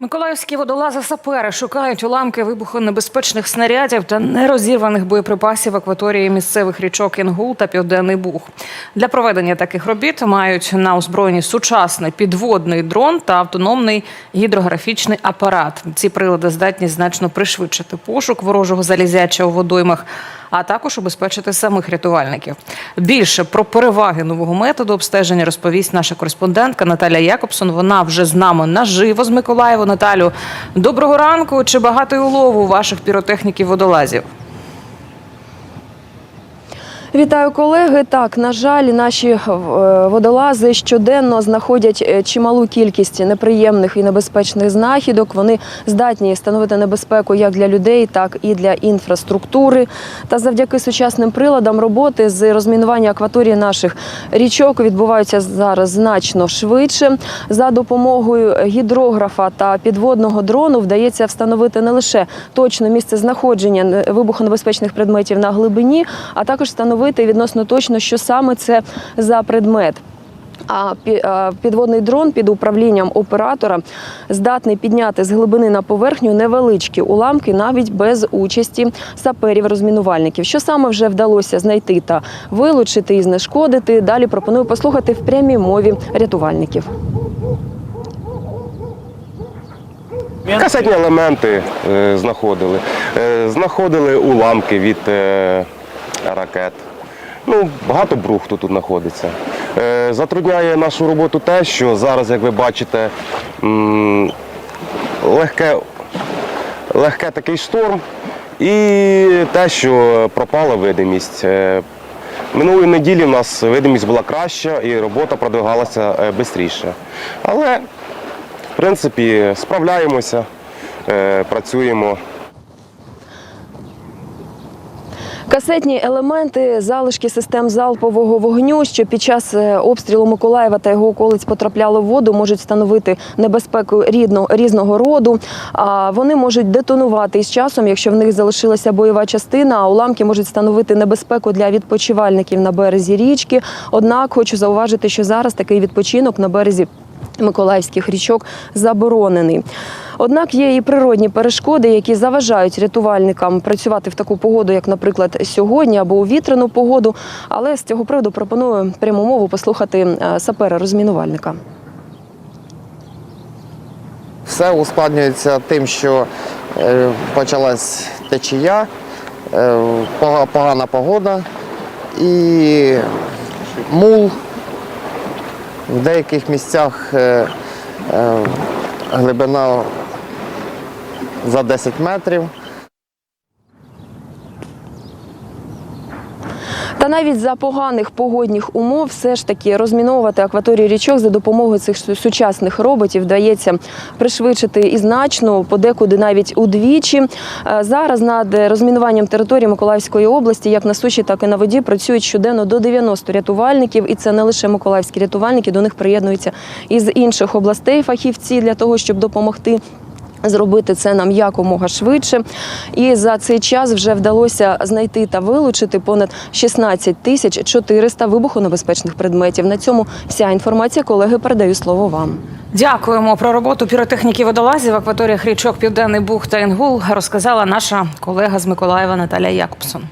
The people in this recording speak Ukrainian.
Миколаївські водолази сапери шукають уламки вибухонебезпечних снарядів та нерозірваних боєприпасів акваторії місцевих річок Інгул та Південний Буг. Для проведення таких робіт мають на озброєнні сучасний підводний дрон та автономний гідрографічний апарат. Ці прилади здатні значно пришвидшити пошук ворожого залізяча у водоймах, а також убезпечити самих рятувальників. Більше про переваги нового методу обстеження розповість наша кореспондентка Наталя Якобсон. Вона вже з нами наживо з Миколаєва. Наталю, доброго ранку. Чи багато й улову ваших піротехніків-водолазів? Вітаю колеги. Так, на жаль, наші е, водолази щоденно знаходять е, чималу кількість неприємних і небезпечних знахідок. Вони здатні становити небезпеку як для людей, так і для інфраструктури. Та завдяки сучасним приладам роботи з розмінування акваторії наших річок відбуваються зараз значно швидше. За допомогою гідрографа та підводного дрону вдається встановити не лише точне місце знаходження вибухонебезпечних предметів на глибині, а також встановити відносно точно, що саме це за предмет. А пі- підводний дрон під управлінням оператора здатний підняти з глибини на поверхню невеличкі уламки навіть без участі саперів-розмінувальників. Що саме вже вдалося знайти та вилучити і знешкодити? Далі пропоную послухати в прямій мові рятувальників. Касетні елементи е, знаходили. Е, знаходили уламки від е, ракет. Ну, багато брухту тут знаходиться. Е, затрудняє нашу роботу те, що зараз, як ви бачите, легке, легке такий шторм і те, що пропала видимість. Е, Минулої неділі в нас видимість була краща і робота продвигалася швидше. Але в принципі, справляємося, е, працюємо. Касетні елементи, залишки систем залпового вогню, що під час е, обстрілу Миколаєва та його околиць потрапляли в воду, можуть становити небезпеку рідно, різного роду. А вони можуть детонувати із часом, якщо в них залишилася бойова частина. А уламки можуть становити небезпеку для відпочивальників на березі річки. Однак хочу зауважити, що зараз такий відпочинок на березі Миколаївських річок заборонений. Однак є і природні перешкоди, які заважають рятувальникам працювати в таку погоду, як, наприклад, сьогодні або у вітряну погоду. Але з цього приводу пропоную пряму мову послухати е, сапера-розмінувальника. Все ускладнюється тим, що е, почалась течія, е, погана погода і мул. В деяких місцях глибина за 10 метрів. Та навіть за поганих погодних умов все ж таки розміновувати акваторії річок за допомогою цих сучасних роботів вдається пришвидшити і значно, подекуди навіть удвічі. Е, Зараз над розмінуванням території Миколаївської області, як на суші, так і на воді, працюють щоденно до 90 рятувальників, і це не лише миколаївські рятувальники, до них приєднуються із інших областей фахівці для того, щоб допомогти. Зробити це нам якомога швидше, і за цей час вже вдалося знайти та вилучити понад 16 тисяч 400 вибухонебезпечних предметів. На цьому вся інформація. Колеги, передаю слово вам. Дякуємо про роботу піротехніки водолазів в акваторіях річок Південний Буг та Інгул. Розказала наша колега з Миколаєва Наталя Якобсон.